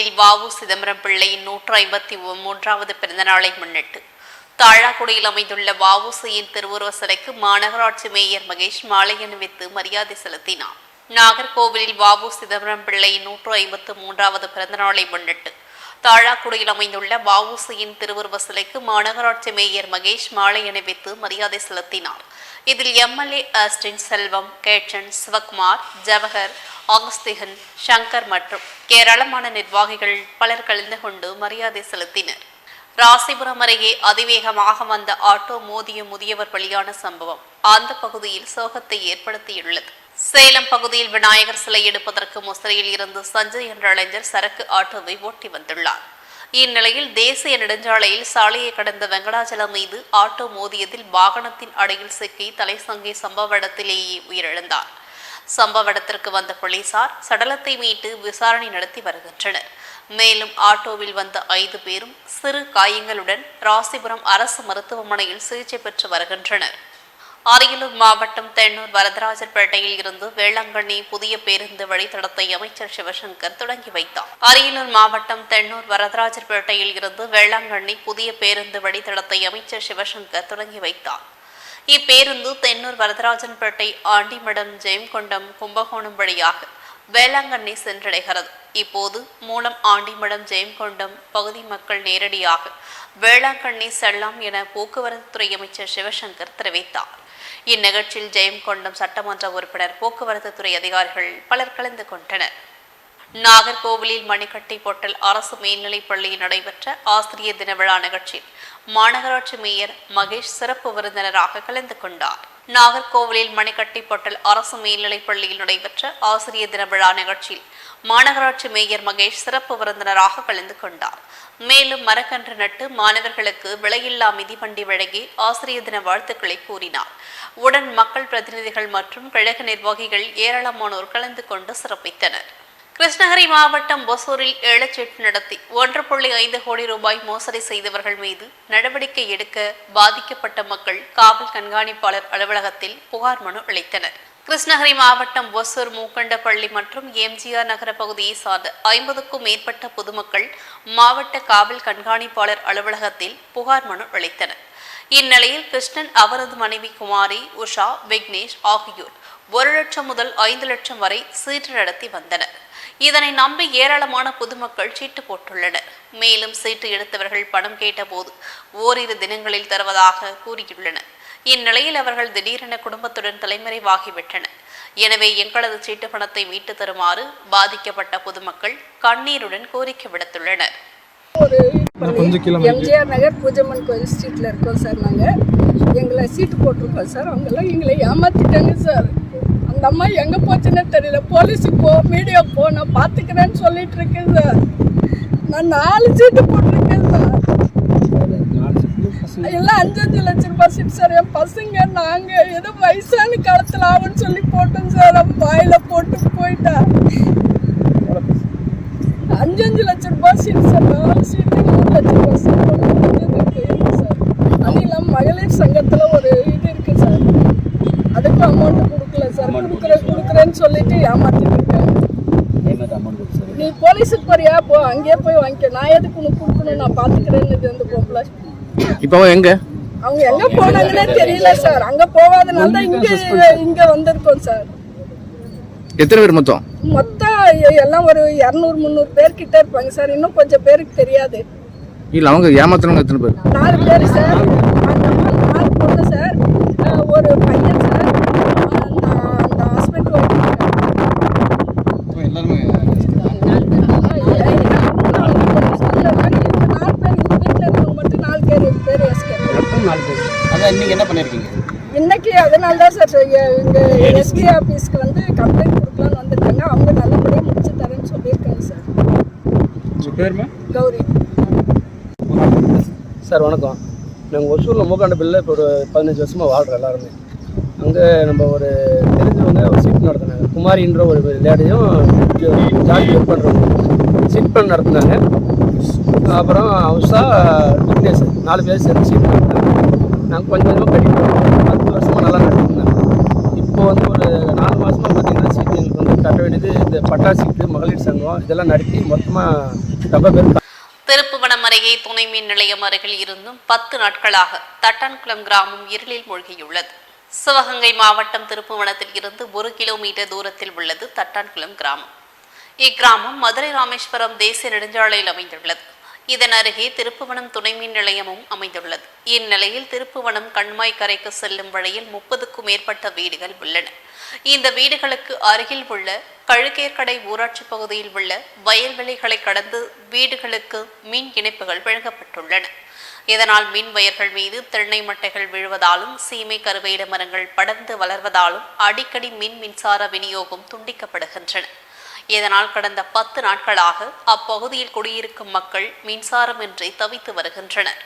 நாகர்கோவிலில் வாவு சிதம்பரம் பிள்ளையின் நூற்று ஐம்பத்தி மூன்றாவது பிறந்தநாளை முன்னிட்டு தாழாக்குடியில் அமைந்துள்ள வாவுசியின் திருவுருவ சிலைக்கு மாநகராட்சி மேயர் மகேஷ் மாலை அணிவித்து மரியாதை செலுத்தினார். நாகர்கோவிலில் வாவு சிதம்பரம் பிள்ளையின் நூற்று ஐம்பத்து மூன்றாவது பிறந்தநாளை முன்னிட்டு தாழாக்குடியில் அமைந்துள்ள வஉசியின் திருவுருவ சிலைக்கு மாநகராட்சி மேயர் மகேஷ் மாலை அணிவித்து மரியாதை செலுத்தினார். இதில் எம்எல்ஏ அஸ்டின் செல்வம் கேட்சன் சிவகுமார் ஜவஹர் ஆகஸ்திகன் சங்கர் மற்றும் ஏராளமான நிர்வாகிகள் பலர் கலந்து கொண்டு மரியாதை செலுத்தினர். ராசிபுரம் அருகே அதிவேகமாக வந்த ஆட்டோ மோதிய முதியவர் பலியான சம்பவம் அந்த பகுதியில் சோகத்தை ஏற்படுத்தியுள்ளது. சேலம் பகுதியில் விநாயகர் சிலை எடுப்பதற்கு முசிறையில் இருந்து சஞ்சய் என்ற இளைஞர் சரக்கு ஆட்டோவை ஓட்டி வந்துள்ளார். இந்நிலையில் தேசிய நெடுஞ்சாலையில் சாலையை கடந்த வெங்கடாச்சலம் மீது ஆட்டோ மோதியதில் வாகனத்தின் அடையில் சிக்கி தலைசங்கை சம்பவ இடத்திலேயே உயிரிழந்தார். சம்பவ இடத்திற்கு வந்த போலீசார் சடலத்தை மீட்டு விசாரணை நடத்தி வருகின்றனர். மேலும் ஆட்டோவில் வந்த ஐந்து பேரும் சிறு காயங்களுடன் ராசிபுரம் அரசு மருத்துவமனையில் சிகிச்சை பெற்று வருகின்றனர். அரியலூர் மாவட்டம் தென்னூர் வரதராஜன்பேட்டையில் இருந்து வேளாங்கண்ணி புதிய பேருந்து வழித்தடத்தை அமைச்சர் சிவசங்கர் தொடங்கி வைத்தார். அரியலூர் மாவட்டம் தென்னூர் வரதராஜர்பேட்டையில் இருந்து வேளாங்கண்ணி புதிய பேருந்து வழித்தடத்தை அமைச்சர் சிவசங்கர் தொடங்கி வைத்தார். இப்பேருந்து தென்னூர் வரதராஜன்பேட்டை ஆண்டிமடம் ஜெயம்கொண்டம் கும்பகோணம் வழியாக வேளாங்கண்ணி சென்றடைகிறது. இப்போது மூலம் ஆண்டிமடம் ஜெயங்கொண்டம் பகுதி மக்கள் நேரடியாக வேளாங்கண்ணி செல்லாம் என போக்குவரத்து துறை அமைச்சர் சிவசங்கர் தெரிவித்தார். இந்நிகழ்ச்சியில் ஜெயங்கொண்டம் சட்டமன்ற உறுப்பினர் போக்குவரத்து துறை அதிகாரிகள் பலர் கலந்து கொண்டனர். நாகர்கோவிலில் மணிக்கட்டை பொட்டல் அரசு மேல்நிலைப் பள்ளியில் நடைபெற்ற ஆசிரியர் தின விழா நிகழ்ச்சியில் மாநகராட்சி மேயர் மகேஷ் சிறப்பு விருந்தினராக கலந்து கொண்டார். நாகர்கோவிலில் மணிக்கட்டை பொட்டல் அரசு மேல்நிலைப் பள்ளியில் நடைபெற்ற ஆசிரியர் தின விழா நிகழ்ச்சியில் மாநகராட்சி மேயர் மகேஷ் சிறப்பு விருந்தினராக கலந்து கொண்டார். மேலும் மரக்கன்று நட்டு மாணவர்களுக்கு விலையில்லா மிதிவண்டி வழங்கி ஆசிரியர் தின வாழ்த்துக்களை கூறினார். உடன் மக்கள் பிரதிநிதிகள் மற்றும் கழக நிர்வாகிகள் ஏராளமானோர் கலந்து கொண்டு சிறப்பித்தனர். கிருஷ்ணகிரி மாவட்டம் ஒசூரில் ஏலச்சீட்டு நடத்தி ஒன்று புள்ளி ஐந்து கோடி ரூபாய் மோசடி செய்தவர்கள் மீது நடவடிக்கை எடுக்க பாதிக்கப்பட்ட மக்கள் காவல் கண்காணிப்பாளர் அலுவலகத்தில் புகார் மனு அளித்தனர். கிருஷ்ணகிரி மாவட்டம் ஒசூர் மூக்கண்டப்பள்ளி மற்றும் எம்ஜிஆர் நகர பகுதியை சார்ந்த ஐம்பதுக்கும் மேற்பட்ட பொதுமக்கள் மாவட்ட காவல் கண்காணிப்பாளர் அலுவலகத்தில் புகார் மனு அளித்தனர். இந்நிலையில் கிருஷ்ணன் அவரது மனைவி குமாரி உஷா விக்னேஷ் ஆகியோர் ஒரு லட்சம் முதல் ஐந்து லட்சம் வரை சீட்டு நடத்தி வந்தனர். இதனை நம்பி ஏராளமான பொதுமக்கள் சீட்டு போட்டுள்ளனர். மேலும் சீட்டு எடுத்தவர்கள் பணம் கேட்டபோது ஓரிரு தினங்களில் தருவதாக கூறியுள்ளனர். இந்நிலையில் அவர்கள் திடீரென குடும்பத்துடன் தலைமறைவாகிவிட்டனர். எனவே எங்களது சீட்டு பணத்தை மீட்டு தருமாறு பாதிக்கப்பட்ட பொதுமக்கள் கண்ணீருடன் கோரிக்கை விடுத்துள்ளனர். எம்ஜிஆர் நகர் பூஜம்மன் கோயில் ஸ்ட்ரீட்டில் இருக்கோம் சார் நாங்கள் எங்களை சீட்டு போட்டிருக்கோம் சார். அவங்கெல்லாம் எங்களை ஏமாத்திட்டாங்க சார். அந்த அம்மா எங்கே போச்சுன்னு தெரியல. போலீஸுக்கு போ மீடியா போ நான் பார்த்துக்கிறேன்னு சொல்லிட்டு இருக்கேன் சார். நான் நாலு சீட்டு போட்டிருக்கேன் சார். எல்லாம் அஞ்சு அஞ்சு லட்ச ரூபாய் சீட் சார். என் பசங்க நாங்கள் ஏதோ வயசான காலத்தில் ஆகும்னு சொல்லி போட்டோம் சார். அவன் வாயில் போட்டு போயிட்டா. அஞ்சு அஞ்சு லட்ச ரூபாய் சீட் சார். நாலு சீட்டு மூணு லட்ச ரூபாய் சார் ஒன்று இருக்கு இருக்கு சார் அது இல்லாமல் மகளிர் சங்கத்தில் ஒரு இது இருக்கு சார். அதுக்கும் அமௌண்ட் கொடுக்கல சார். கொடுக்குறேன் கொடுக்குறேன்னு சொல்லிட்டு இருக்காங்க நீ போலீஸுக்கு போறியா? போ அங்கேயே போய் வாங்கிக்க. நான் எதுக்கு உனக்கு கொடுக்கணும்? நான் பார்த்துக்கிறேன்னு அந்த பொம்பளை. இப்போ எங்க? அவங்க எங்க போனாங்கன்னே தெரியல சார். அங்க போகாதனால தான் இங்க இங்க வந்திருக்கோம் சார். எத்தனை பேர் மொத்தம்? மொத்தம் எல்லாம் ஒரு இரநூறு முந்நூறு பேர் கிட்ட இருப்பாங்க சார். இன்னும் கொஞ்சம் பேருக்கு தெரியாது. இல்ல அவங்க ஏமாத்துறவங்க எத்தனை பேர்? நாலு பேர் சார். நாலு பொண்ணு சார். ஒரு பையன் சார். அந்த அந்த ஹஸ்பண்ட் ஒய்ஃப் நாலு பேர் இந்த வீட்டில் இருக்கவங்க மட்டும் நாலு பேர் பேர் எஸ்கே அதான் இன்னைக்கு என்ன பண்ணிருக்கீங்க? இன்னைக்கு அதனால தான் சார் இங்கே எஸ்பி ஆஃபீஸ்க்கு வந்து கம்ப்ளைண்ட் கொடுக்கலான்னு வந்திருக்காங்க அவங்க நல்லபடியாக முடிச்சு தரேன்னு சொல்லியிருக்காங்க சார். கௌரி. சார் வணக்கம். நாங்கள் ஒசூரில் மூக்காண்ட பில்லில் இப்போ ஒரு பதினஞ்சு வருஷமாக வாழ்கிறோம் எல்லாருமே. அங்கே நம்ம ஒரு தெரிஞ்சவங்க ஒரு சீட் நடத்தினாங்க. குமாரின்ற ஒரு லேடியும் ஜாதி ஒர்க் பண்ணுறவங்க சீட் பண்ண நடத்தினாங்க. அப்புறம் உஷா விக்னேஷ் நாலு பேர் சேர்ந்து சீட் நடத்தினாங்க. நாங்கள் கொஞ்சம் கொஞ்சமாக கட்டிட்டு பத்து வருஷமாக நல்லா நடத்திருந்தாங்க இப்போ வந்து ஒரு நாலு மாதமாக பார்த்தீங்கன்னா சீட் எங்களுக்கு வந்து கட்ட வேண்டியது இந்த பட்டா சீட்டு மகளிர் சங்கம் இதெல்லாம் நடத்தி மொத்தமாக ரொம்ப பேர் அருகே துணை மின் நிலையம் அருகில் இருந்தும் பத்து நாட்களாக தட்டான்குளம் கிராமம் இருளில் மூழ்கியுள்ளது. சிவகங்கை மாவட்டம் திருப்புவனத்தில் இருந்து ஒரு கிலோமீட்டர் தூரத்தில் உள்ளது தட்டான்குளம் கிராமம். இக்கிராமம் மதுரை ராமேஸ்வரம் தேசிய நெடுஞ்சாலையில் அமைந்துள்ளது. இதன் அருகே திருப்புவனம் துணை மின் நிலையமும் அமைந்துள்ளது. இந்நிலையில் திருப்புவனம் கண்மாய் கரைக்கு செல்லும் வழியில் முப்பதுக்கும் மேற்பட்ட வீடுகள் உள்ளன. இந்த வீடுகளுக்கு அருகில் உள்ள கழுக்கேற்கடை ஊராட்சி பகுதியில் உள்ள வயல்வெளிகளை கடந்து வீடுகளுக்கு மின் இணைப்புகள் வழங்கப்பட்டுள்ளன. இதனால் மின் வயர்கள் மீது தென்னை மட்டைகள் விழுவதாலும் சீமை கருவேல மரங்கள் படர்ந்து வளர்வதாலும் அடிக்கடி மின் மின்சார விநியோகம் துண்டிக்கப்படுகின்றன. இதனால் கடந்த பத்து நாட்களாக அப்பகுதியில் குடியிருக்கும் மக்கள் மின்சாரமின்றி தவித்து வருகின்றனர்.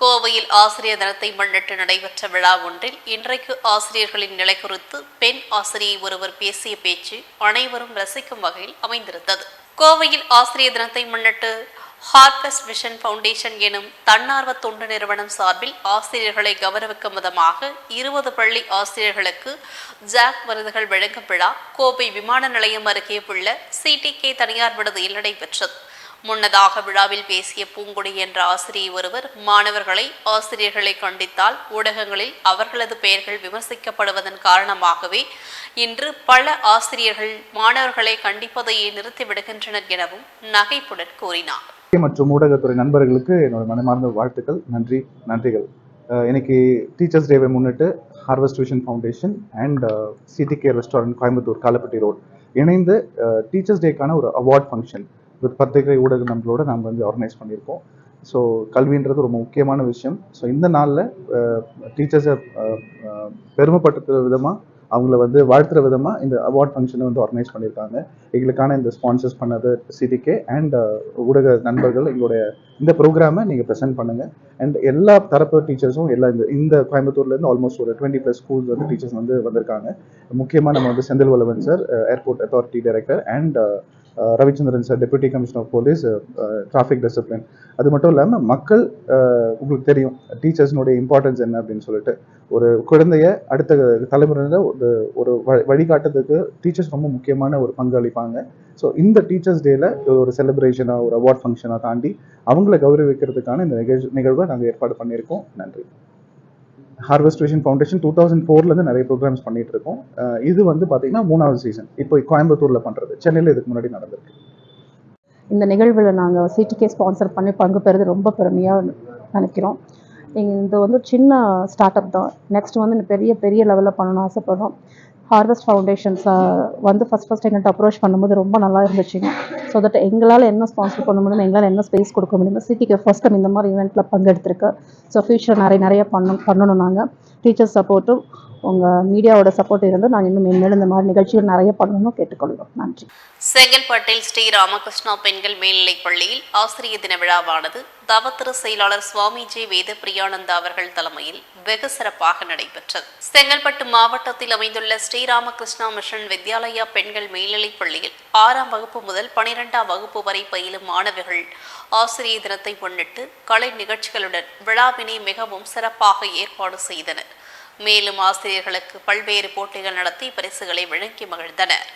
கோவையில் ஆசிரியர் தினத்தை முன்னிட்டு நடைபெற்ற விழா ஒன்றில் இன்றைக்கு ஆசிரியர்களின் நிலை குறித்து பெண் ஆசிரியை ஒருவர் பேசிய பேச்சு அனைவரும் ரசிக்கும் வகையில் அமைந்திருந்தது. கோவையில் ஆசிரியர் தினத்தை முன்னிட்டு ஹார்பஸ்ட் விஷன் ஃபவுண்டேஷன் எனும் தன்னார்வ தொண்டு நிறுவனம் சார்பில் ஆசிரியர்களை கௌரவிக்கும் விதமாக இருபது பள்ளி ஆசிரியர்களுக்கு ஜாக் விருதுகள் வழங்கும் விழா கோவை விமான நிலையம் அருகே உள்ள சிடிகே தனியார் விடுதியில் நடைபெற்றது. முன்னதாக விழாவில் பேசிய பூங்குடி என்ற ஆசிரியை ஒருவர் மாணவர்களை ஆசிரியர்களை கண்டித்தால் ஊடகங்களில் அவர்களது பெயர்கள் விமர்சிக்கப்படுவதன் காரணமாகவே இன்று பல ஆசிரியர்கள் மாணவர்களை கண்டிப்பதையே நிறுத்திவிடுகின்றனர் எனவும் நகைப்புடன் கூறினார். மற்றும் ஊடகத்துறை நண்பர்களுக்கு என்னோட மனமார்ந்த வாழ்த்துக்கள். நன்றி நன்றிகள். எனக்கு இன்னைக்கு டீச்சர்ஸ் டேவை முன்னிட்டு Harvest Tuition Foundation and CDK restaurant Coimbatore Kalapatti road இணைந்து டீச்சர்ஸ் டேக்கான ஒரு அவார்ட் ஃபங்க்ஷன் வித் பத்திரிகை ஊடக நண்பர்களோட நாங்கள் வந்து ஆர்கனைஸ் பண்ணியிருக்கோம். ஸோ கல்வின்றது ரொம்ப முக்கியமான விஷயம். ஸோ இந்த நாளில் டீச்சர்ஸை பெருமைப்படுத்துகிற விதமாக அவங்கள வந்து வாழ்த்துற விதமாக இந்த அவார்ட் ஃபங்க்ஷனை வந்து ஆர்கனைஸ் பண்ணியிருக்காங்க. எங்களுக்கான இந்த ஸ்பான்சர்ஸ் பண்ணது சிடிகே அண்ட் ஊடக நண்பர்கள் எங்களுடைய இந்த ப்ரோக்ராமை நீங்கள் ப்ரெசென்ட் பண்ணுங்கள் அண்ட் எல்லா தரப்பு டீச்சர்ஸும் எல்லா இந்த இந்த கோயம்புத்தூர்லேருந்து ஆல்மோஸ்ட் ஒரு டுவெண்ட்டி ப்ளஸ் ஸ்கூல்ஸ் வந்து டீச்சர்ஸ் வந்து வந்திருக்காங்க. முக்கியமாக நம்ம வந்து Senthil Vallavan sir airport authority director and Ravichandran sir deputy commissioner of police traffic discipline அது மட்டும் இல்லாமல் மக்கள் உங்களுக்கு தெரியும் டீச்சர்ஸ்னுடைய இம்பார்ட்டன்ஸ் என்ன அப்படின்னு சொல்லிட்டு. ஒரு குழந்தைய அடுத்த தலைமுறையில் ஒரு ஒரு வழிகாட்டுறதுக்கு டீச்சர்ஸ் ரொம்ப முக்கியமான ஒரு பங்கு அளிப்பாங்க. ஸோ இந்த டீச்சர்ஸ் டேல ஒரு செலிப்ரேஷனாக ஒரு அவார்ட் ஃபங்க்ஷனாக தாண்டி அவங்கள கௌரவிக்கிறதுக்கான இந்த நிகழ்ச்சி நிகழ்வை நாங்கள் ஏற்பாடு பண்ணியிருக்கோம். நன்றி. Harvest Vision Foundation two thousand ஃபோர்லேருந்து நிறைய ப்ரோக்ராம்ஸ் பண்ணிட்டு இருக்கோம் இது வந்து பார்த்தீங்கன்னா மூணாவது சீசன் இப்போ கோயம்புத்தூரில் பண்ணுறது சென்னையில் இதுக்கு முன்னாடி நடந்திருக்கு. இந்த நிகழ்வில் நாங்கள் சிடிகே ஸ்பான்சர் பண்ணி பங்கு பெறுறது ரொம்ப பெருமையாக நினைக்கிறோம். இது வந்து சின்ன ஸ்டார்ட் அப் தான். நெக்ஸ்ட் வந்து பெரிய பெரிய லெவலில் பண்ணணும்னு ஆசைப்படுறோம். ஹார்வெஸ்ட் ஃபவுண்டேஷன்ஸை வந்து ஃபஸ்ட் ஃபஸ்ட் எங்கள்கிட்ட அப்ரோச் பண்ணும்போது ரொம்ப நல்லா இருந்துச்சுங்க ஸோ தட் எங்களால் என்ன ஸ்பான்சர் பண்ண முடியுமோ எங்களால் என்ன ஸ்பேஸ் கொடுக்க முடியுமோ சிட்டிக்கு ஃபஸ்ட் டைம் இந்த மாதிரி ஈவெண்ட்டில் பங்கெடுத்திருக்கு. ஸோ ஃபியூச்சர் நிறைய நிறைய பண்ணணும் பண்ணணும் நாங்கள் டீச்சர்ஸ் சப்போர்ட்டும் உங்கள் மீடியாவோட சப்போர்ட் இருந்து நாங்கள் இன்னும் மேன்மேலும் இந்த மாதிரி நிகழ்ச்சிகள் நிறைய பண்ணணும்னு கேட்டுக்கொள்கிறோம். நன்றி. செங்கல்பட்டில் ஸ்ரீ ராமகிருஷ்ணா பெண்கள் மேல்நிலைப் பள்ளியில் ஆசிரியர் தின விழாவானது தவத்திரு செயலாளர் சுவாமிஜி வேத பிரியானந்தா அவர்கள் தலைமையில் வெகு சிறப்பாக நடைபெற்றது. செங்கல்பட்டு மாவட்டத்தில் அமைந்துள்ள ஸ்ரீராமகிருஷ்ணா மிஷன் வித்யாலயா பெண்கள் மேல்நிலைப் பள்ளியில் ஆறாம் வகுப்பு முதல் பனிரெண்டாம் வகுப்பு வரை பயிலும் மாணவிகள் ஆசிரியர் தினத்தை முன்னிட்டு கலை நிகழ்ச்சிகளுடன் விழாவினை மிகவும் சிறப்பாக ஏற்பாடு செய்தனர். மேலும் ஆசிரியர்களுக்கு பல்வேறு போட்டிகள் நடத்தி பரிசுகளை வழங்கி மகிழ்ந்தனர்.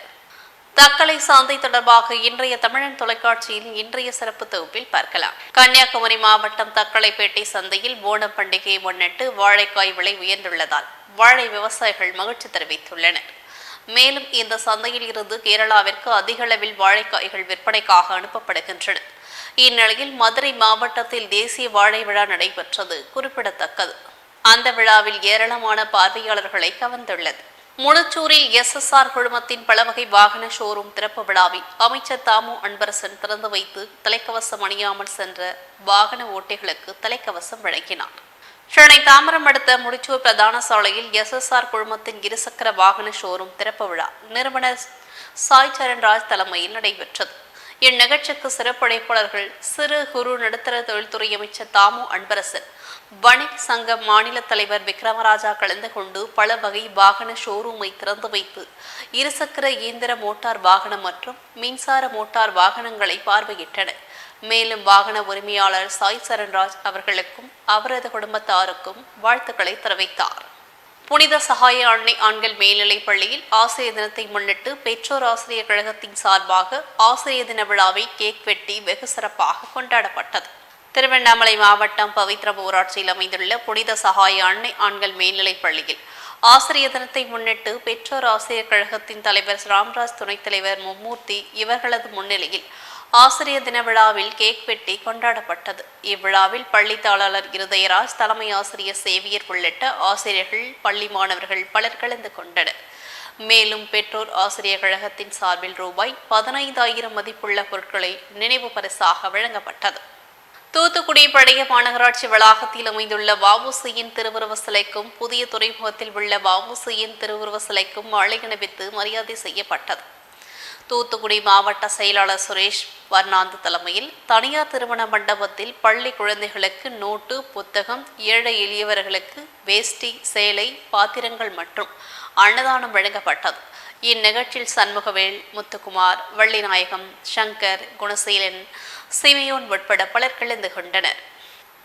தக்கலை சாந்தை தொடர்பாக இன்றைய தமிழன் தொலைக்காட்சியில் இன்றைய சிறப்பு தொகுப்பில் பார்க்கலாம். கன்னியாகுமரி மாவட்டம் தக்கலைப்பேட்டை சந்தையில் ஓணம் பண்டிகையை முன்னிட்டு வாழைக்காய் விலை உயர்ந்துள்ளதால் வாழை விவசாயிகள் மகிழ்ச்சி தெரிவித்துள்ளனர். மேலும் இந்த சந்தையில் இருந்து கேரளாவிற்கு அதிக அளவில் வாழைக்காய்கள் விற்பனைக்காக அனுப்பப்படுகின்றன. இந்நிலையில் மதுரை மாவட்டத்தில் தேசிய வாழை விழா நடைபெற்றது குறிப்பிடத்தக்கது. அந்த விழாவில் ஏராளமான பார்வையாளர்களை கவர்ந்துள்ளது. முளச்சூரில் எஸ்எஸ்ஆர் குழுமத்தின் பலவகை வாகன ஷோரூம் திறப்பு விழாவில் அமைச்சர் தாமு அன்பரசன் திறந்து வைத்து தலைக்கவசம் அணியாமல் சென்ற வாகன ஓட்டிகளுக்கு தலைக்கவசம் வழங்கினார். சென்னை தாம்பரம் அடுத்த முடிச்சூர் பிரதான சாலையில் எஸ்எஸ்ஆர் குழுமத்தின் இருசக்கர வாகன ஷோரூம் திறப்பு விழா நிறுவனர் சாய் சரண்ராஜ் தலைமையில் நடைபெற்றது. இந்நிகழ்ச்சிக்கு சிறப்படைப்பாளர்கள் சிறு குறு நடுத்தர தொழில்துறை அமைச்சர் தாமு அன்பரசன் வணிக சங்க மாநில தலைவர் விக்ரமராஜா கலந்து கொண்டு பல வகை வாகன ஷோரூமை திறந்து வைத்து இருசக்கர இயந்திர மோட்டார் வாகனம் மற்றும் மின்சார மோட்டார் வாகனங்களை பார்வையிட்டனர். மேலும் வாகன உரிமையாளர் சாய் சரண்ராஜ் அவர்களுக்கும் அவரது குடும்பத்தாருக்கும் வாழ்த்துக்களை தெரிவித்தார். புனித சகாய அன்னை ஆண்கள் மேல்நிலைப் பள்ளியில் ஆசிரியர் தினத்தை முன்னிட்டு பெற்றோர் ஆசிரியர் கழகத்தின் சார்பாக ஆசிரியர் தின விழாவை கேக் வெட்டி வெகு சிறப்பாக கொண்டாடப்பட்டது. திருவண்ணாமலை மாவட்டம் பவித்ர ஊராட்சியில் அமைந்துள்ள புனித சகாய அன்னை ஆண்கள் மேல்நிலைப் பள்ளியில் ஆசிரியர் தினத்தை முன்னிட்டு பெற்றோர் ஆசிரியர் கழகத்தின் தலைவர் ராம்ராஜ் துணைத் தலைவர் மும்மூர்த்தி இவர்களது முன்னிலையில் ஆசிரியர் தின விழாவில் கேக் வெட்டி கொண்டாடப்பட்டது. இவ்விழாவில் பள்ளி தாளாளர் இருதயராஜ் தலைமை ஆசிரியர் சேவியர் உள்ளிட்ட ஆசிரியர்கள் பள்ளி மாணவர்கள் பலர் கலந்து கொண்டனர். மேலும் பெற்றோர் ஆசிரியர் கழகத்தின் சார்பில் ரூபாய் பதினைந்தாயிரம் மதிப்புள்ள பொருட்களை நினைவு பரிசாக வழங்கப்பட்டது. தூத்துக்குடி பழைய மாநகராட்சி வளாகத்தில் அமைந்துள்ள வஉசியின் திருவுருவ சிலைக்கும் புதிய துறைமுகத்தில் உள்ள வஉசியின் திருவுருவ சிலைக்கும் மாலை அணிவித்து மரியாதை செய்யப்பட்டது. தூத்துக்குடி மாவட்ட செயலாளர் சுரேஷ் வர்ணாந்து தலைமையில் தனியார் திருமண மண்டபத்தில் பள்ளி குழந்தைகளுக்கு நோட்டு புத்தகம் ஏழை எளியவர்களுக்கு வேஷ்டி சேலை பாத்திரங்கள் மற்றும் அன்னதானம் வழங்கப்பட்டது. இந்நிகழ்ச்சியில் சண்முகவேல் முத்துக்குமார் வள்ளிநாயகம் சங்கர் குணசீலன் சிமியோன் உட்பட பலர் கலந்து கொண்டனர்.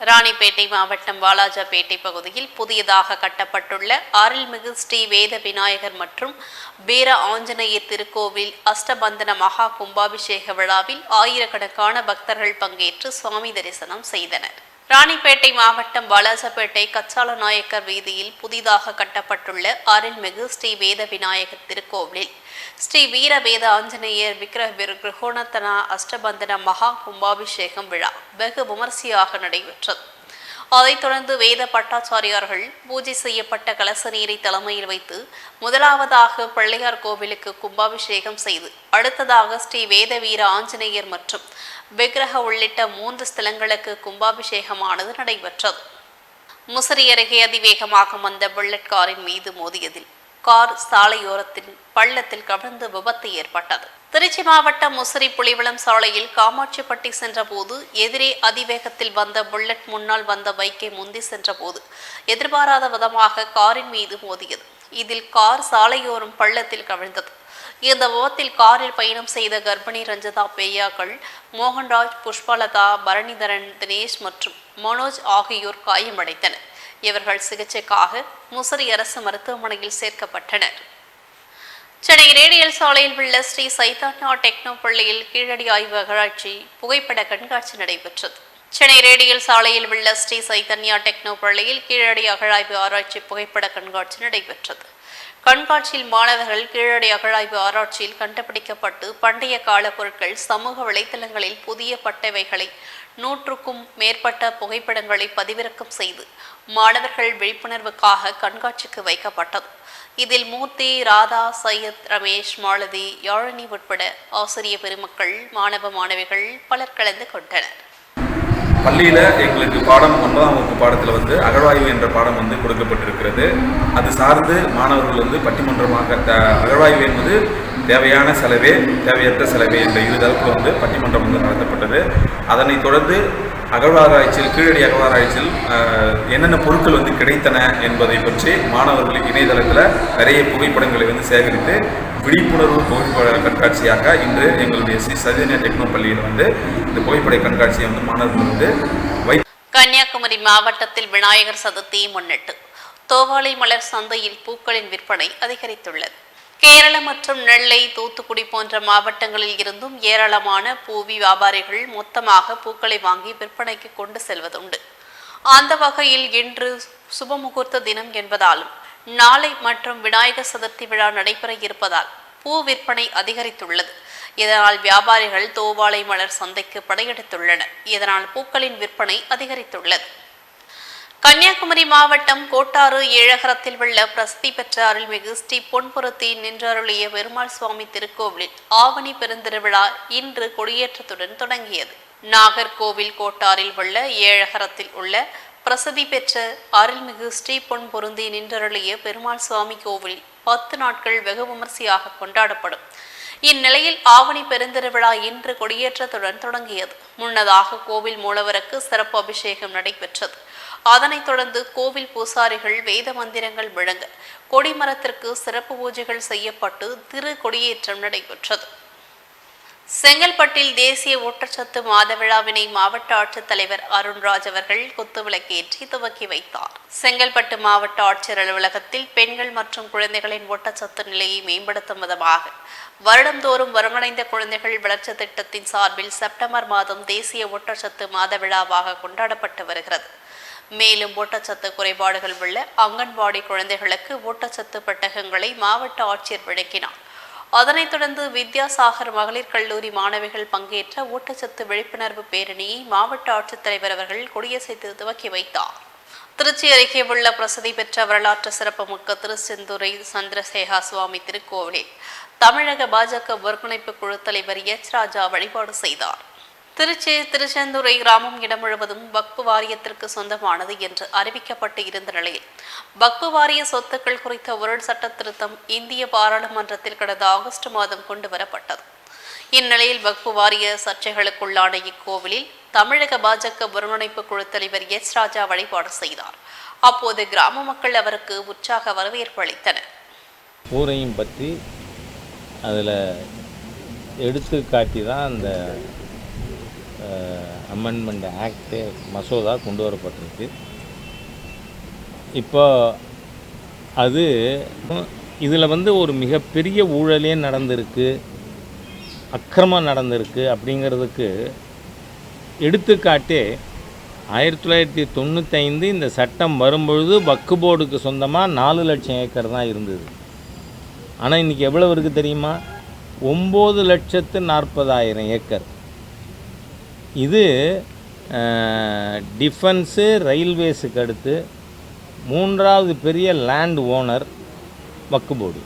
ராணிப்பேட்டை மாவட்டம் வாலாஜாபேட்டை பகுதியில் புதியதாக கட்டப்பட்டுள்ள அருள்மிகு ஸ்ரீ வேத விநாயகர் மற்றும் வீர ஆஞ்சநேயர் திருக்கோவில் அஷ்டபந்தன மகா கும்பாபிஷேக விழாவில் ஆயிரக்கணக்கான பக்தர்கள் பங்கேற்று சுவாமி தரிசனம் செய்தனர். ராணிப்பேட்டை மாவட்டம் வாலாஜாபேட்டை கச்சால நாயக்கர் வீதியில் புதிதாக கட்டப்பட்டுள்ள அருள்மிகு ஸ்ரீ வேத விநாயகர் திருக்கோவிலில் ஸ்ரீ வீர வேத ஆஞ்சநேயர் விக்கிரக கிரகோணத்தனா அஷ்டபந்தன மகா கும்பாபிஷேகம் விழா வெகு விமர்சையாக நடைபெற்றது. அதைத் தொடர்ந்து வேத பட்டாச்சாரியார்கள் பூஜை செய்யப்பட்ட கலச நீரை தலைமையில் வைத்து முதலாவதாக பிள்ளையார் கோவிலுக்கு கும்பாபிஷேகம் செய்து அடுத்ததாக ஸ்ரீ வேத வீர ஆஞ்சநேயர் மற்றும் விக்கிரக உள்ளிட்ட மூன்று ஸ்தலங்களுக்கு கும்பாபிஷேகமானது நடைபெற்றது. முசிறி அருகே அதிவேகமாக வந்த புல்லட் காரின் மீது மோதியதில் கார் சாலையோரத்தின் பள்ளத்தில் கவிழ்ந்து விபத்து ஏற்பட்டது. திருச்சி மாவட்டம் முசிறி புலிவளம் சாலையில் காமாட்சிப்பட்டி சென்றபோது எதிரே அதிவேகத்தில் வந்த புல்லட் முன்னால் வந்த பைக்கை முந்தி சென்றபோது எதிர்பாராத விதமாக காரின் மீது மோதியது. இதில் கார் சாலையோரம் பள்ளத்தில் கவிழ்ந்தது. இந்த விபத்தில் காரில் பயணம் செய்த கர்ப்பிணி ரஞ்சிதா பேயாக்கள் மோகன்ராஜ் புஷ்பலதா பரணிதரன் தினேஷ் மற்றும் மனோஜ் ஆகியோர் காயமடைந்தனர். இவர்கள் சிகிச்சைக்காக முசிறி அரசு மருத்துவமனையில் சேர்க்கப்பட்டனர். சென்னை ரேடியல் சாலையில் உள்ள ஸ்ரீ சைதான்யா டெக்னோ பள்ளியில் கீழடி ஆய்வு அகராட்சி புகைப்பட கண்காட்சி நடைபெற்றது. சென்னை ரேடியல் சாலையில் உள்ள ஸ்ரீ சைதன்யா டெக்னோ பள்ளியில் கீழடி அகழாய்வு ஆராய்ச்சி புகைப்பட கண்காட்சி நடைபெற்றது. கண்காட்சியில் மாணவர்கள் கீழடை அகழாய்வு ஆராய்ச்சியில் கண்டுபிடிக்கப்பட்டு பண்டைய கால பொருட்கள் சமூக வலைத்தளங்களில் புதிய பட்டவைகளை நூற்றுக்கும் மேற்பட்ட புகைப்படங்களை பதிவிறக்கம் செய்து மாணவர்கள் விழிப்புணர்வுக்காக கண்காட்சிக்கு வைக்கப்பட்டது. இதில் மூர்த்தி ராதா சையத் ரமேஷ் மாலதி யாழினி உட்பட ஆசிரிய பெருமக்கள் மாணவ மாணவிகள் பலர் கலந்து கொண்டனர். பள்ளியில் எங்களுக்கு பாடம் ஒன்பதாம் வகுப்பு பாடத்தில் வந்து அகழ்வாய்வு என்ற பாடம் வந்து கொடுக்கப்பட்டிருக்கிறது. அது சார்ந்து மாணவர்கள் வந்து பட்டிமன்றமாக த அகழ்வாய்வு என்பது தேவையான செலவே தேவையற்ற செலவே என்ற இரு தரப்பில் வந்து பட்டிமன்றம் வந்து நடத்தப்பட்டது. அதனைத் தொடர்ந்து அகழ்வாராய்ச்சியில் கீழடி அகழ்வாராய்ச்சியில் என்னென்ன பொருட்கள் வந்து கிடைத்தன என்பதை பற்றி மாணவர்கள் இணையதளத்தில் நிறைய புகைப்படங்களை வந்து சேகரித்து விழிப்புணர்வு புகைப்பட கண்காட்சியாக இன்று எங்களுடைய ஸ்ரீ சஜன்யா டெக்னோ பள்ளியில் வந்து இந்த புகைப்பட கண்காட்சியை வந்து மாணவர்கள் வந்து வை கன்னியாகுமரி மாவட்டத்தில் விநாயகர் சதுர்த்தியை முன்னிட்டு தோவாளை மலர் சந்தையில் பூக்களின் விற்பனை அதிகரித்துள்ளது. கேரளம் மற்றும் நெல்லை தூத்துக்குடி போன்ற மாவட்டங்களில் இருந்தும் ஏராளமான பூவி வியாபாரிகள் மொத்தமாக பூக்களை வாங்கி விற்பனைக்கு கொண்டு செல்வதுண்டு. அந்த வகையில் இன்று சுபமுகூர்த்த தினம் என்பதாலும் நாளை மற்றும் விநாயகர் சதுர்த்தி விழா நடைபெற இருப்பதால் பூ விற்பனை அதிகரித்துள்ளது. இதனால் வியாபாரிகள் தோவாளை மலர் சந்தைக்கு படையெடுத்துள்ளனர். இதனால் பூக்களின் விற்பனை அதிகரித்துள்ளது. கன்னியாகுமரி மாவட்டம் கோட்டாறு ஏழகரத்தில் உள்ள பிரசித்தி பெற்ற அருள்மிகு ஸ்ரீ பொன்புரத்தி நின்றருளிய பெருமாள் சுவாமி திருக்கோவிலில் ஆவணி பெருந்திருவிழா இன்று கொடியேற்றத்துடன் தொடங்கியது. நாகர்கோவில் கோட்டாரில் உள்ள ஏழகரத்தில் உள்ள பிரசித்தி பெற்ற அருள்மிகு ஸ்ரீ பொன் பொருந்தி நின்றருளிய பெருமாள் சுவாமி கோவில் பத்து நாட்கள் வெகு விமர்சையாக கொண்டாடப்படும். இந்நிலையில் ஆவணி பெருந்திருவிழா இன்று கொடியேற்றத்துடன் தொடங்கியது. முன்னதாக கோவில் மூலவருக்கு சிறப்பு அபிஷேகம் நடைபெற்றது. அதனைத் தொடர்ந்து கோவில் பூசாரிகள் வேத மந்திரங்கள் விளங்க கொடிமரத்திற்கு சிறப்பு பூஜைகள் செய்யப்பட்டு திரு கொடியேற்றம் நடைபெற்றது. செங்கல்பட்டில் தேசிய ஊட்டச்சத்து மாத விழாவினை மாவட்ட ஆட்சித்தலைவர் அருண்ராஜ் அவர்கள் குத்துவிளக்கேற்றி துவக்கி வைத்தார். செங்கல்பட்டு மாவட்ட ஆட்சியர் அலுவலகத்தில் பெண்கள் மற்றும் குழந்தைகளின் ஊட்டச்சத்து நிலையை மேம்படுத்தும் விதமாக வருடந்தோறும் ஒருங்கிணைந்த குழந்தைகள் வளர்ச்சி திட்டத்தின் சார்பில் செப்டம்பர் மாதம் தேசிய ஊட்டச்சத்து மாத விழாவாக கொண்டாடப்பட்டு வருகிறது. மேலும் ஊட்டச்சத்து குறைபாடுகள் உள்ள அங்கன்வாடி குழந்தைகளுக்கு ஊட்டச்சத்து பெட்டகங்களை மாவட்ட ஆட்சியர் விளக்கினார் அதனைத் தொடர்ந்து வித்யாசாகர் மகளிர் கல்லூரி மாணவிகள் பங்கேற்ற ஊட்டச்சத்து விழிப்புணர்வு பேரணியை மாவட்ட ஆட்சித்தலைவர் அவர்கள் கொடியசைத்து துவக்கி வைத்தார். திருச்சி அருகே உள்ள பிரசித்தி பெற்ற வரலாற்று சிறப்புமிக்க திருச்செந்துறை சந்திரசேகா சுவாமி திருக்கோவிலில் தமிழக பாஜக ஒருங்கிணைப்பு குழு தலைவர் எச். ராஜா வழிபாடு செய்தார். திருச்சி திருச்செந்தூரை கிராமம் இடம் முழுவதும் வக்பு வாரியத்திற்கு சொந்தமானது என்று அறிவிக்கப்பட்டு இருந்த நிலையில் வக்பு வாரிய சொத்துக்கள் குறித்த ஒரு சட்ட திருத்தம் இந்திய பாராளுமன்றத்தில் கடந்த ஆகஸ்ட் மாதம் கொண்டு வரப்பட்டது இந்நிலையில் வக்பு வாரிய சர்ச்சைகளுக்குள்ளான இக்கோவிலில் தமிழக பாஜக ஒருங்கிணைப்பு குழு தலைவர் எஸ் ராஜா வழிபாடு செய்தார். அப்போது கிராம மக்கள் அவருக்கு உற்சாக வரவேற்பு அளித்தனர். ஊரையும் பற்றி அதில் எடுத்து காட்டி தான் அந்த அமெண்ட்மெண்ட் ஆக்டே மசோதா கொண்டு வரப்பட்டிருக்கு. இப்போ அது இதில் வந்து ஒரு மிகப்பெரிய ஊழலே நடந்திருக்கு அக்கிரமம் நடந்திருக்கு அப்படிங்கிறதுக்கு எடுத்துக்காட்டே ஆயிரத்தி தொள்ளாயிரத்தி தொண்ணூத்தைந்து இந்த சட்டம் வரும்பொழுது வக்கு போர்டுக்கு சொந்தமாக நாலு லட்சம் ஏக்கர் தான் இருந்தது. ஆனால் இன்றைக்கி எவ்வளோ இருக்குது தெரியுமா? ஒம்பது லட்சத்து நாற்பதாயிரம் ஏக்கர். இது டிஃபென்ஸு ரயில்வேஸுக்கு அடுத்து மூன்றாவது பெரிய லேண்ட் ஓனர் வக்கு போர்டு.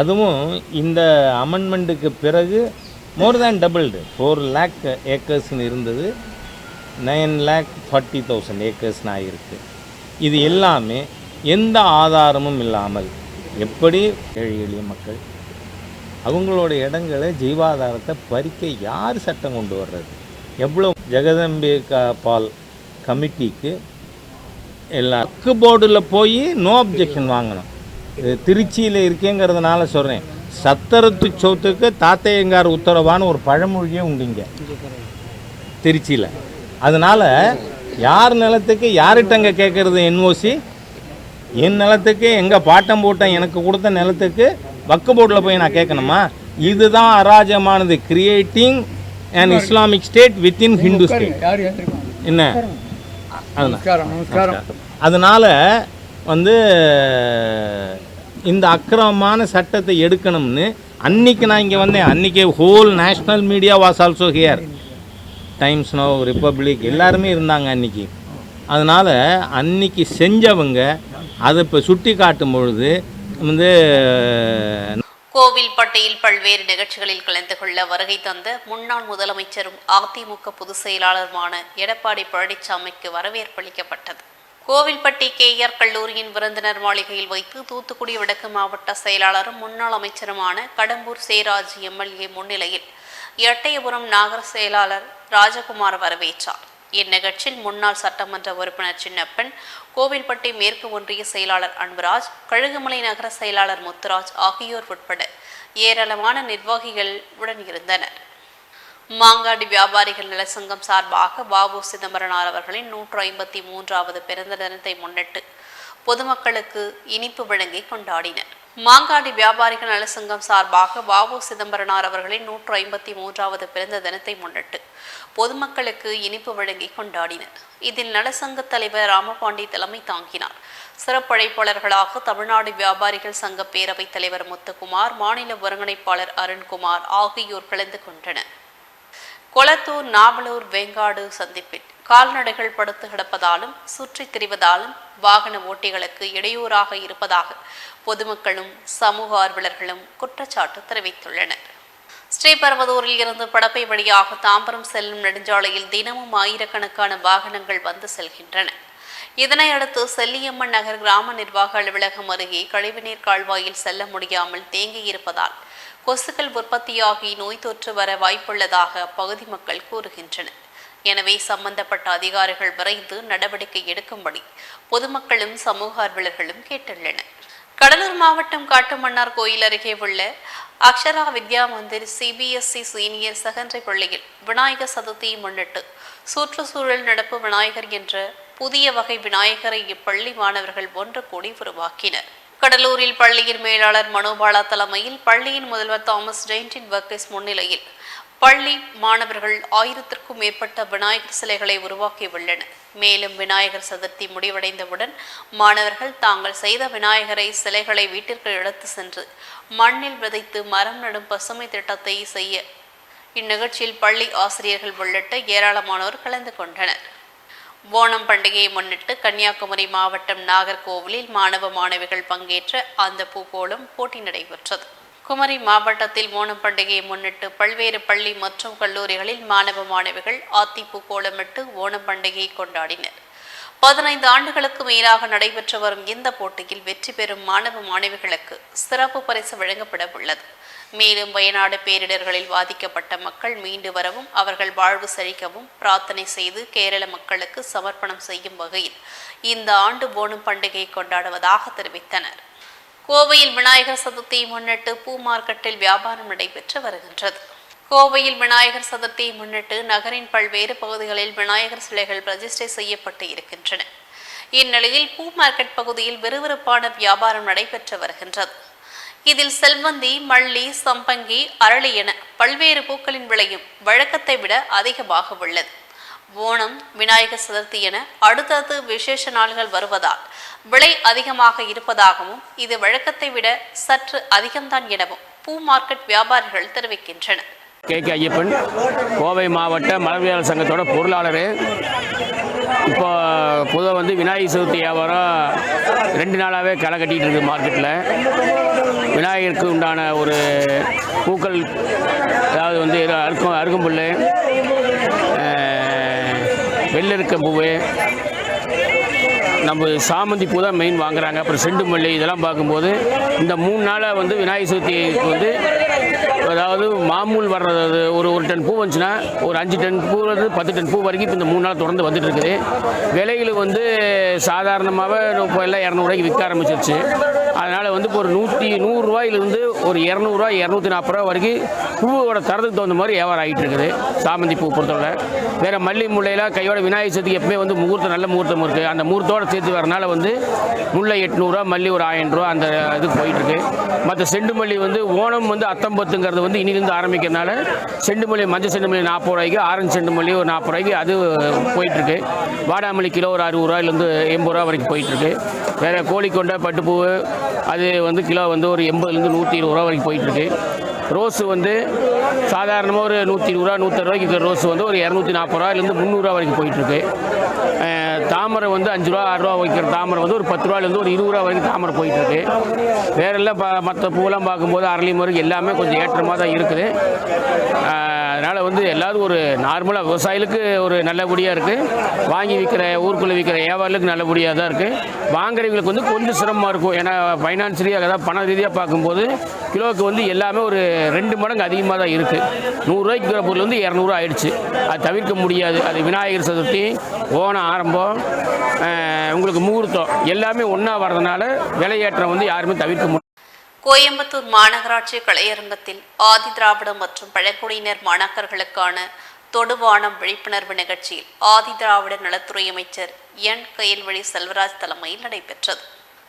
அதுவும் இந்த அமெண்ட்மெண்ட்டுக்கு பிறகு more than doubled four lakh ஏக்கர்ஸ்னு இருந்தது. நைன் லேக் ஃபார்ட்டி தௌசண்ட் ஏக்கர்ஸ்னு ஆகிருக்கு இது எல்லாமே எந்த ஆதாரமும் இல்லாமல் எப்படி ஏழை எளிய மக்கள் அவங்களோட இடங்களை ஜீவாதாரத்தை பறிக்க யார் சட்டம் கொண்டு வர்றது? எவ்வளோ ஜெகதம்பிகா பால் கமிட்டிக்கு எல்லா வக்கு போர்டில் போய் நோ அப்ஜெக்ஷன் வாங்கணும். இது திருச்சியில் இருக்கேங்கிறதுனால சொல்கிறேன் சத்திரத்து சொத்துக்கு தாத்தையங்கார் உத்தரவான்னு ஒரு பழமொழியே உண்டுங்க திருச்சியில். அதனால் யார் நிலத்துக்கு யார்கிட்டங்க கேட்குறது என்ஓசி என் நிலத்துக்கு எங்கள் பாட்டம் போட்டம் எனக்கு கொடுத்த நிலத்துக்கு வக்கு போர்டில் போய் நான் கேட்கணுமா? இதுதான் அராஜகமானது. Creating and Islamic state within Hindu state என்ன? அதனால் வந்து இந்த அக்கிரமமான சட்டத்தை எடுக்கணும்னு அன்னைக்கு நான் இங்கே வந்தேன். அன்றைக்கி whole national media was also here Times Now Republic எல்லாருமே இருந்தாங்க அன்னைக்கு. அதனால் அன்னைக்கு செஞ்சவங்க அதை இப்போ சுட்டி காட்டும் பொழுது வந்து கோவில்பட்டியில் பல்வேறு நிகழ்ச்சிகளில் கலந்து கொள்ள வருகை தந்த முன்னாள் முதலமைச்சரும் அதிமுக பொதுச் செயலாளருமான எடப்பாடி பழனிசாமிக்கு வரவேற்பளிக்கப்பட்டது கோவில்பட்டி கேஆர் கல்லூரியின் விருந்தினர் மாளிகையில் வைத்து தூத்துக்குடி வடக்கு மாவட்ட செயலாளரும் முன்னாள் அமைச்சருமான கடம்பூர் சேராஜ் எம்எல்ஏ முன்னிலையில் எட்டயபுரம் நகர செயலாளர் ராஜகுமார் வரவேற்றார். இந்நிகழ்ச்சியில் முன்னாள் சட்டமன்ற உறுப்பினர் சின்னப்பன் கோவில்பட்டி மேற்கு ஒன்றிய செயலாளர் அன்புராஜ் கழுகுமலை நகர செயலாளர் முத்துராஜ் ஆகியோர் உட்பட ஏராளமான நிர்வாகிகள் உடன் இருந்தனர். மாங்காடி வியாபாரிகள் நலசங்கம் சார்பாக பாபு சிதம்பரனார் அவர்களின் நூற்று ஐம்பத்தி மூன்றாவது பிறந்த தினத்தை முன்னிட்டு பொதுமக்களுக்கு இனிப்பு வழங்கி கொண்டாடினர். மாங்காடி வியாபாரிகள் நலசங்கம் சார்பாக வாவு சிதம்பரனார் அவர்களின் நூற்று ஐம்பத்தி மூன்றாவது பிறந்த தினத்தை முன்னிட்டு பொதுமக்களுக்கு இனிப்பு வழங்கி கொண்டாடினர். இதில் நலசங்க தலைவர் ராமபாண்டி தலைமை தாங்கினார். சிறப்பழைப்பாளர்களாக தமிழ்நாடு வியாபாரிகள் சங்க பேரவைத் தலைவர் முத்துக்குமார் மாநில ஒருங்கிணைப்பாளர் அருண்குமார் ஆகியோர் கலந்து கொண்டனர். கொளத்தூர் நாவலூர் வேங்காடு சந்திப்பில் கால்நடைகள் படுத்து கிடப்பதாலும் சுற்றித் திரிவதாலும் வாகன ஓட்டிகளுக்கு இடையூறாக இருப்பதாக பொதுமக்களும் சமூக ஆர்வலர்களும் குற்றச்சாட்டு தெரிவித்துள்ளனர். ஸ்ரீபெரும்புதூரில் இருந்து படப்பை வழியாக தாம்பரம் செல்லும் நெடுஞ்சாலையில் தினமும் ஆயிரக்கணக்கான வாகனங்கள் வந்து செல்கின்றன. இதனையடுத்து செல்லியம்மன் நகர் கிராம நிர்வாக அலுவலகம் அருகே கழிவுநீர் கால்வாயில் செல்ல முடியாமல் தேங்கியிருப்பதால் கொசுக்கள் உற்பத்தியாகி நோய் தொற்று வர வாய்ப்புள்ளதாக அப்பகுதி மக்கள் கூறுகின்றனர். எனவே சம்பந்தப்பட்ட அதிகாரிகள் விரைந்து நடவடிக்கை எடுக்கும்படி பொதுமக்களும் சமூக ஆர்வலர்களும் கேட்டுள்ளனர். கடலூர் மாவட்டம் காட்டுமன்னார் கோயில் அருகே உள்ள Akshara Vidya Mandir CBSE senior secondary பள்ளியில் விநாயகர் சதுர்த்தியை முன்னிட்டு சுற்றுச்சூழல் நடப்பு விநாயகர் என்ற புதிய வகை விநாயகரை இப்பள்ளி மாணவர்கள் ஒன்று கூடி உருவாக்கினர். கடலூரில் பள்ளியின் மேலாளர் மனோபாலா தலைமையில் பள்ளியின் முதல்வர் தாமஸ் ஜெயின்டின் வர்க்கஸ் முன்னிலையில் பள்ளி மாணவர்கள் ஆயிரத்திற்கும் மேற்பட்ட விநாயகர் சிலைகளை உருவாக்கியுள்ளனர் மேலும் விநாயகர் சதுர்த்தி முடிவடைந்தவுடன் மாணவர்கள் தாங்கள் செய்த விநாயகரை சிலைகளை வீட்டிற்கு எடுத்து சென்று மண்ணில் விதைத்து மரம் நடும் பசுமை திட்டத்தை செய்ய இந்நிகழ்ச்சியில் பள்ளி ஆசிரியர்கள் உள்ளிட்ட ஏராளமானோர் கலந்து கொண்டனர். ஓணம் பண்டிகையை முன்னிட்டு கன்னியாகுமரி மாவட்டம் நாகர்கோவிலில் மாணவ மாணவிகள் பங்கேற்ற அந்த பூகோளம் போட்டி நடைபெற்றது. குமரி மாவட்டத்தில் ஓணம் பண்டிகையை முன்னிட்டு பல்வேறு பள்ளி மற்றும் கல்லூரிகளில் மாணவ மாணவிகள் ஆத்தி கோலமிட்டு ஓணம் பண்டிகையை கொண்டாடினர். பதினைந்து ஆண்டுகளுக்கு மேலாக நடைபெற்று வரும் இந்த போட்டியில் வெற்றி பெறும் மாணவ மாணவிகளுக்கு சிறப்பு பரிசு வழங்கப்பட உள்ளது. மேலும் வயநாடு பேரிடர்களில் பாதிக்கப்பட்ட மக்கள் மீண்டு வரவும் அவர்கள் வாழ்வு செழிக்கவும் பிரார்த்தனை செய்து கேரள மக்களுக்கு சமர்ப்பணம் செய்யும் வகையில் இந்த ஆண்டு ஓணம் பண்டிகையை கொண்டாடுவதாக தெரிவித்தனர். கோவையில் விநாயகர் சதுர்த்தியை முன்னிட்டு பூ மார்க்கெட்டில் வியாபாரம் நடைபெற்று வருகின்றது. கோவையில் விநாயகர் சதுர்த்தியை முன்னிட்டு நகரின் பல்வேறு பகுதிகளில் விநாயகர் சிலைகள் பிரதிஷ்டை செய்யப்பட்டு இருக்கின்றன. இந்நிலையில் பூ மார்க்கெட் பகுதியில் விறுவிறுப்பான வியாபாரம் நடைபெற்று வருகின்றது. இதில் செல்வந்தி மல்லி சம்பங்கி அரளி என பல்வேறு பூக்களின் விலையும் வழக்கத்தை விட அதிகமாக உள்ளது. ஓணம் விநாயகர் சதுர்த்தி என அடுத்தடுத்து விசேஷ நாள்கள் வருவதால் விலை அதிகமாக இருப்பதாகவும் இது வழக்கத்தை விட சற்று அதிகம்தான் எனவும் பூ மார்க்கெட் வியாபாரிகள் தெரிவிக்கின்றனர். கே கே ஐயப்பன் கோவை மாவட்ட மலவியாளர் சங்கத்தோட பொருளாளர். இப்போ பொதுவாக வந்து விநாயகர் சதுர்த்தி வியாபாரம் ரெண்டு நாளாகவே களை கட்டிகிட்டு இருக்குது மார்க்கெட்டில் விநாயகருக்கு உண்டான ஒரு பூக்கள் அதாவது வந்து அருக்கும் அருகம்புல் வெள்ளெருக்க பூவு. நம்ம சாமந்தி பூ தான் மெயின் வாங்குறாங்க. அப்புறம் செண்டு மல்லி இதெல்லாம் பார்க்கும்போது இந்த மூணு நாளாக வந்து விநாயகர் சதுர்த்திக்கு வந்து அதாவது மாமூல் வர்றது ஒரு ஒரு டன் பூ வந்துச்சுன்னா ஒரு அஞ்சு டன் பூ வந்து பத்து டன் பூ வரைக்கும் இப்போ இந்த மூணு நாள் தொடர்ந்து வந்துட்டு இருக்குது விலைகள் வந்து சாதாரணமாகவே இப்போ எல்லாம் இரநூறுவாய்க்கு விற்க ஆரம்பிச்சிருச்சு. அதனால் வந்து இப்போ ஒரு நூற்றி நூறுரூவாயிலிருந்து ஒரு இரநூறுவா இரநூத்தி நாற்பது ரூபா வரைக்கும் பூவோட தரத்துக்கு தகுந்த மாதிரி வியாபாரம் ஆகிட்டு இருக்குது. சாமந்தி பூ பொறுத்தவரை. வேறு மல்லி முல்லையெல்லாம் கையோட விநாயகர் சதுர்த்திக்கு எப்பவுமே வந்து முகூர்த்தம் நல்ல முகூர்த்தம் இருக்குது அந்த முகூர்த்தோடு சேர்த்து வரனால வந்து முல்லை எட்நூறுரூவா மல்லி ஒரு ஆயிரம் ரூபா அந்த இதுக்கு போயிட்டுருக்கு மற்ற செண்டு மல்லி வந்து ஓணம் வந்து அத்தம்பத்துங்கிறது வந்து இனிலிருந்து ஆரம்பிக்கிறதுனால செண்டு மல்லி மஞ்சள் செண்டு மல்லி நாற்பது ரூபாய்க்கு ஆரஞ்சு செண்டு மல்லி ஒரு நாற்பது ரூபாய்க்கு அது போயிட்டுருக்கு வாடாமல்லி கிலோ ஒரு அறுபது ரூபாயிலேருந்து எண்பது ரூபா வரைக்கும் போயிட்டுருக்கு வேறு கோழிக்கொண்டை பட்டுப்பூ அது வந்து கிலோ வந்து ஒரு எண்பதுலேருந்து நூற்றி இருபது ரூபா வரைக்கும் போயிட்டுருக்கு. ரோஸு வந்து சாதாரணமாக ஒரு நூற்றி இருபது ரூபா நூற்றறுபது ரூபாய்க்கு இருக்கிற ரோஸ் வந்து ஒரு இரநூத்தி நாற்பது ரூபாயிலேருந்து முந்நூறுரூவா வரைக்கும் போயிட்டுருக்கு. தாமரை வந்து அஞ்சு ரூபா ஆறு ரூபா வைக்கிற தாமரை வந்து ஒரு பத்து ரூபாயிலேருந்து ஒரு இருபது ரூபா வரைக்கும் தாமரை போயிட்டுருக்கு. வேற எல்லாம் ப மற்ற பூவெல்லாம் பார்க்கும்போது அரளி மரம் எல்லாமே கொஞ்சம் ஏற்றமாக தான் இருக்குது. அதனால் வந்து எல்லாரும் ஒரு நார்மலாக விவசாயிகளுக்கு ஒரு நல்லபடியாக இருக்குது வாங்கி விற்கிற ஊருக்குள்ளே விற்கிற வியாபாரிகளுக்கு நல்லபடியாக தான் இருக்குது வாங்குறவங்களுக்கு வந்து கொஞ்சம் சிரமமாக இருக்கும். ஏன்னா ஃபைனான்சியலியாக அதாவது பண ரீதியாக பார்க்கும்போது கிலோவுக்கு வந்து எல்லாமே ஒரு ரெண்டு மடங்கு அதிகமாக தான் இருக்குது நூறுரூவாய்க்கு இருக்கிற பொருள் வந்து இரநூறுவா ஆயிடுச்சு. அது தவிர்க்க முடியாது. அது விநாயகர் சதுர்த்தி ஓணம் ஆரம்பம். உங்களுக்கு முகூர்த்தம் எல்லாமே ஒன்றா வர்றதுனால விலையேற்றம் வந்து யாருமே தவிர்க்க முடியும் கோயம்புத்தூர் மாநகராட்சி கலையரங்கத்தில் ஆதி திராவிட மற்றும் பழங்குடியினர் மாணாக்கர்களுக்கான தொடுவானம் விழிப்புணர்வு நிகழ்ச்சியில் ஆதி திராவிட நலத்துறை அமைச்சர் என். கயல்வழி செல்வராஜ் தலைமையில் நடைபெற்றது.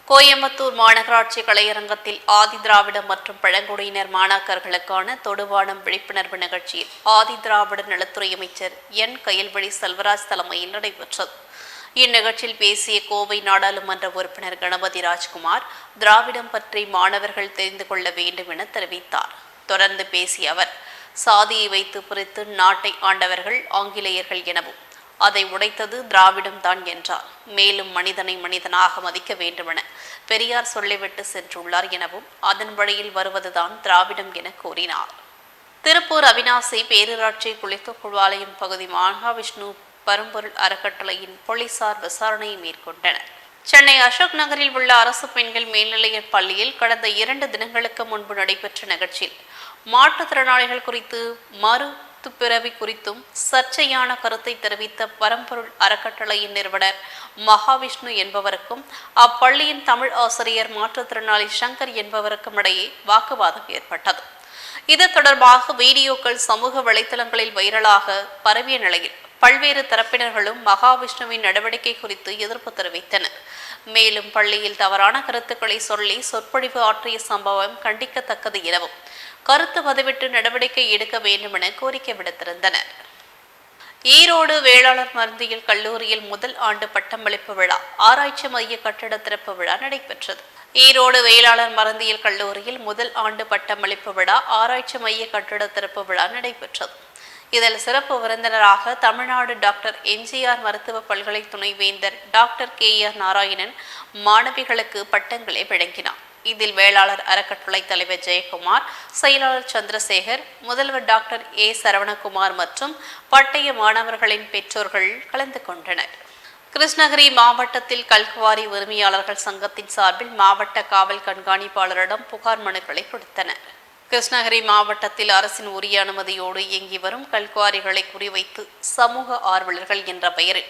கோயம்புத்தூர் மாநகராட்சி கலையரங்கத்தில் ஆதி திராவிட மற்றும் பழங்குடியினர் மாணாக்கர்களுக்கான தொடுவானம் விழிப்புணர்வு நிகழ்ச்சியில் ஆதி திராவிட நலத்துறை அமைச்சர் என். கயல்வழி செல்வராஜ் தலைமையில் நடைபெற்றது. இந்நிகழ்ச்சியில் பேசிய கோவை நாடாளுமன்ற உறுப்பினர் கணபதி ராஜ்குமார் திராவிடம் பற்றி மாணவர்கள் தெரிந்து கொள்ள வேண்டும் என தெரிவித்தார். தொடர்ந்து பேசிய அவர் சாதியை வைத்து பிரித்து நாட்டை ஆண்டவர்கள் ஆங்கிலேயர்கள் எனவும் அதை உடைத்தது திராவிடம் தான் என்றார். மேலும் மனிதனை மனிதனாக மதிக்க வேண்டுமென பெரியார் சொல்லிவிட்டு சென்றுள்ளார் எனவும் அதன் வழியில் வருவதுதான் திராவிடம் என கூறினார். திருப்பூர் அவினாசி பேரூராட்சி குளித்துக்குழாலயம் பகுதி மகாவிஷ்ணு பரம்பொருள் அறக்கட்டளையின் போலீசார் விசாரணையை மேற்கொண்டனர். சென்னை அசோக் நகரில் உள்ள அரசு பெண்கள் மேல்நிலைய பள்ளியில் கடந்த இரண்டு தினங்களுக்கு முன்பு நடைபெற்ற நிகழ்ச்சியில் மாற்றுத்திறனாளிகள் குறித்து மறு பிறவி குறித்தும் சர்ச்சையான கருத்தை தெரிவித்த பரம்பொருள் அறக்கட்டளையின் நிறுவனர் மகாவிஷ்ணு என்பவருக்கும் அப்பள்ளியின் தமிழ் ஆசிரியர் மாற்றுத்திறனாளி சங்கர் என்பவருக்கும் இடையே வாக்குவாதம் ஏற்பட்டது. இது தொடர்பாக வீடியோக்கள் சமூக வலைதளங்களில் வைரலாக பரவிய நிலையில் பல்வேறு தரப்பினர்களும் மகாவிஷ்ணுவின் நடவடிக்கை குறித்து எதிர்ப்பு தெரிவித்தனர். மேலும் பள்ளியில் தவறான கருத்துக்களை சொல்லி சொற்பொழிவு ஆற்றிய சம்பவம் கண்டிக்கத்தக்கது எனவும் கருத்து பதிவிட்டு நடவடிக்கை எடுக்க வேண்டும் என கோரிக்கை விடுத்திருந்தனர். ஈரோடு வேளாளர் மருந்தியல் கல்லூரியில் முதல் ஆண்டு பட்டமளிப்பு விழா ஆராய்ச்சி மைய கட்டட திறப்பு விழா நடைபெற்றது. ஈரோடு வேளாளர் மருந்தியல் கல்லூரியில் முதல் ஆண்டு பட்டமளிப்பு விழா ஆராய்ச்சி மைய கட்டட திறப்பு விழா நடைபெற்றது. இதில் சிறப்பு விருந்தினராக தமிழ்நாடு டாக்டர் எம்ஜிஆர் மருத்துவ பல்கலை துணைவேந்தர் டாக்டர் கே ஆர் நாராயணன் மாணவிகளுக்கு பட்டங்களை வழங்கினார். இதில் வேளாளர் அறக்கட்டளை தலைவர் ஜெயக்குமார் செயலாளர் சந்திரசேகர் முதல்வர் டாக்டர் ஏ சரவணகுமார் மற்றும் பட்டய மாணவர்களின் பெற்றோர்கள் கலந்து கொண்டனர். கிருஷ்ணகிரி மாவட்டத்தில் கல்குவாரி உரிமையாளர்கள் சங்கத்தின் சார்பில் மாவட்ட காவல் கண்காணிப்பாளரிடம் புகார் மனுக்களை கொடுத்தனர். கிருஷ்ணகிரி மாவட்டத்தில் அரசின் உரிய அனுமதியோடு இயங்கி வரும் கல்குவாரிகளை குறிவைத்து சமூக ஆர்வலர்கள் என்ற பெயரில்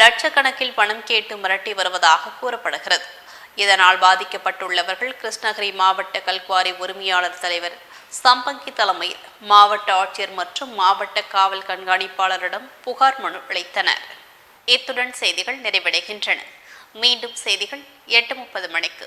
லட்சக்கணக்கில் பணம் கேட்டு மிரட்டி வருவதாக கூறப்படுகிறது. இதனால் பாதிக்கப்பட்டுள்ளவர்கள் கிருஷ்ணகிரி மாவட்ட கல்குவாரி உரிமையாளர் தலைவர் சம்பங்கி தலைமையில் மாவட்ட ஆட்சியர் மற்றும் மாவட்ட காவல் கண்காணிப்பாளரிடம் புகார் மனு அளித்தனர். இத்துடன் செய்திகள் நிறைவடைகின்றன. மீண்டும் செய்திகள் எட்டு முப்பது மணிக்கு.